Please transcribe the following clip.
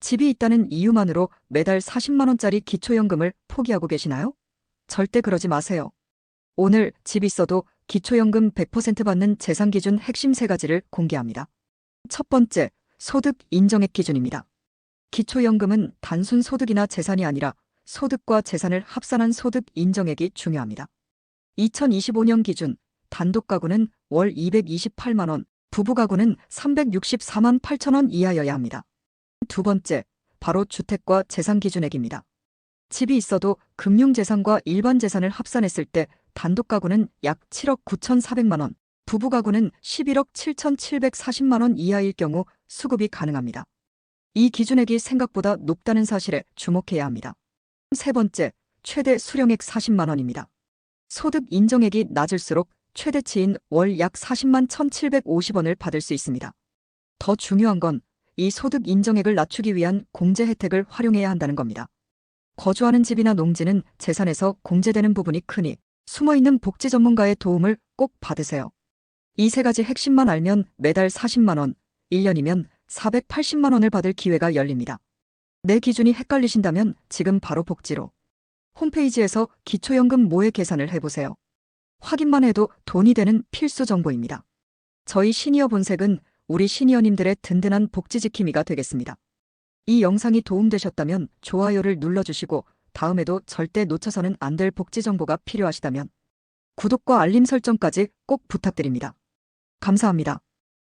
집이 있다는 이유만으로 매달 40만원짜리 기초연금을 포기하고 계시나요? 절대 그러지 마세요. 오늘 집 있어도 기초연금 100% 받는 재산 기준 핵심 세 가지를 공개합니다. 첫 번째, 소득 인정액 기준입니다. 기초연금은 단순 소득이나 재산이 아니라 소득과 재산을 합산한 소득 인정액이 중요합니다. 2025년 기준 단독 가구는 월 228만 원, 부부 가구는 364만 8천 원 이하여야 합니다. 두 번째, 바로 주택과 재산 기준액입니다. 집이 있어도 금융재산과 일반 재산을 합산했을 때 단독 가구는 약 7억 9,400만 원, 부부 가구는 11억 7,740만 원 이하일 경우 수급이 가능합니다. 이 기준액이 생각보다 높다는 사실에 주목해야 합니다. 세 번째, 최대 수령액 40만 원입니다. 소득 인정액이 낮을수록 최대치인 월 약 40만 1,750원을 받을 수 있습니다. 더 중요한 건 이 소득 인정액을 낮추기 위한 공제 혜택을 활용해야 한다는 겁니다. 거주하는 집이나 농지는 재산에서 공제되는 부분이 크니 숨어있는 복지 전문가의 도움을 꼭 받으세요. 이 세 가지 핵심만 알면 매달 40만원, 1년이면 480만원을 받을 기회가 열립니다. 내 기준이 헷갈리신다면 지금 바로 복지로 홈페이지에서 기초연금 모의 계산을 해보세요. 확인만 해도 돈이 되는 필수 정보입니다. 저희 시니어 본색은 우리 시니어님들의 든든한 복지 지킴이가 되겠습니다. 이 영상이 도움되셨다면 좋아요를 눌러주시고 다음에도 절대 놓쳐서는 안 될 복지 정보가 필요하시다면 구독과 알림 설정까지 꼭 부탁드립니다. 감사합니다.